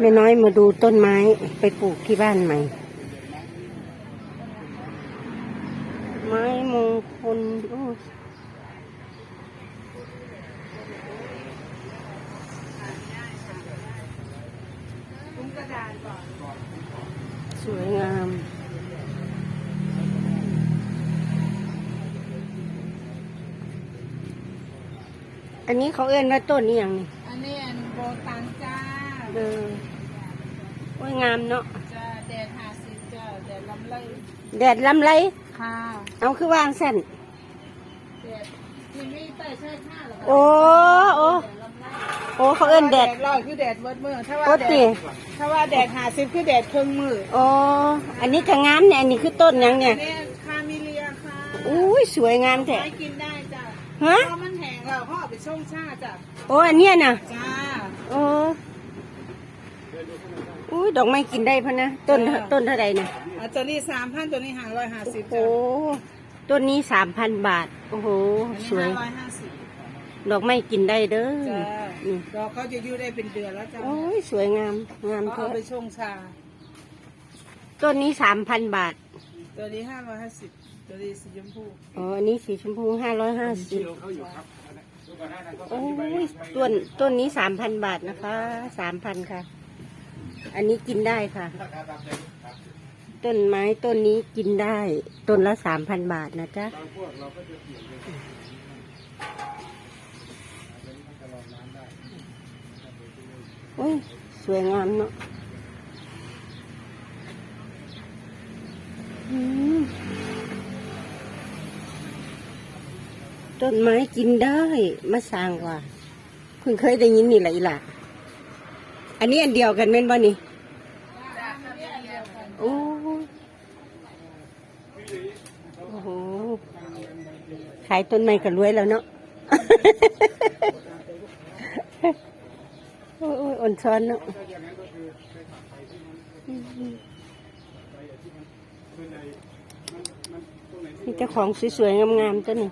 แม่น้อยมาดูต้นไม้ไปปลูกที่บ้านใหม่ ไม้มงคลโอ้สวยงามอันนี้เขาเอื้อนว่าต้นนี้ย่างนี้อันนี้อันโบตันจ้า เออโอ้ยงามเนาะจ้าแดดหาสิจ้าแดดลำไรแดดลำไรค่ะเอาคือวางสั้นแดดที่ไม่ใต้ใช่ข้าหรอโอ้โอ้โอ้เขาเอื้อนแดดร้อยคือแดดเบิดมือถ้าโอ้ว่าแดติดถ้าว่าแดดหาสิบคือแดดครึ่งมือโอ้อันนี้ก็งามเนี่ยอันนี้คือต้นหยังเนี่ยอันนี้คามิเลียค่ะอุ้ยสวยงามแท้ไม้กินได้จ้าฮะเพราะมันแห้งแล้วห่อไปช่องชาจ้าโอ้อันเนี้ยน่ะจ้าโอ้ อุ้ยดอกไม้กินได้พะนะ ต้นจ้าต้นเท่าไหร่เนี่ยอะตัวนี้สามพันตัวนี้หาร้อยห้าสิบโอ้จ้าต้นนี้สามพันบาท โอ้โหอันนี้สวย ห้าร้อยห้าสิบดอกไม้กินได้เด้อจ้านี่ดอกเขาจะอยู่ได้เป็นเดือนแล้วจ้าโอ้ยสวยงาม งามเขาแท้เอาไปช่องชา ต้นนี้สามพันบาท ตัวนี้ห้าร้อยห้าสิบตัวนี้สีชมพูอ๋อ อันนี้สีชมพูห้าร้อยห้าสิบโอ้ยต้นต้นนี้สามพันบาทนะคะ สามพันค่ะ อันนี้กินได้ค่ะ ต้นไม้ต้นนี้กินได้ ต้นละสามพันบาทนะจ๊ะโอ้ย สวยงามเนาะต้นไม้กินได้ มาสร้างว่าเพิ่งเคยได้ยินนี่แหละอีหล่ะ อันนี้อันเดียวกันแม่นบ่นี่โอ้โหขายต้นไม้ก็รวยแล้วเนาะโอ้ยอ่อนช้อนเนาะนี่เจ้าของสวยๆงามๆตัวนี้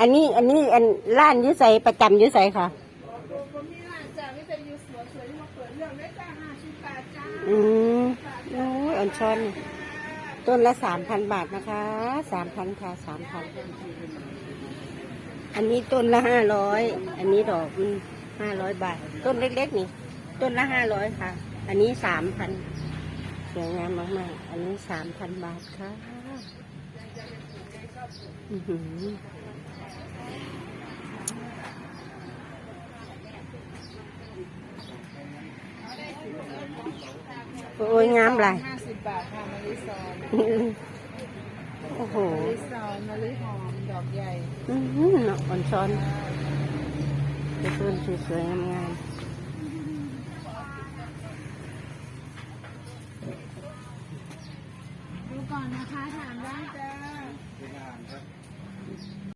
อันนี้อันนี้อันร้านยุใสประจำยุใสค่ะ อืมโอ้ยอ่อนช้อนต้นละสามพันบาทนะคะสามพันค่ะสามพันอันนี้ต้นละห้าร้อยอันนี้ดอกมันห้าร้อยบาท ต้นเล็กๆนี่ ต้นละห้าร้อยค่ะ อันนี้สามพันสวยงามมากๆ อันนี้สามพันบาทค่ะ อือหือ โอ้ยงามหลายห้าสิบบาทค่ะมะลิซอนโอ้โหมะลิซอนมะลิหอมดอกใหญ่อื้อหือเนาะอ่อนช้อนเป็นต้นสวยๆงามดูก่อนนะคะถามได้จ้าๆ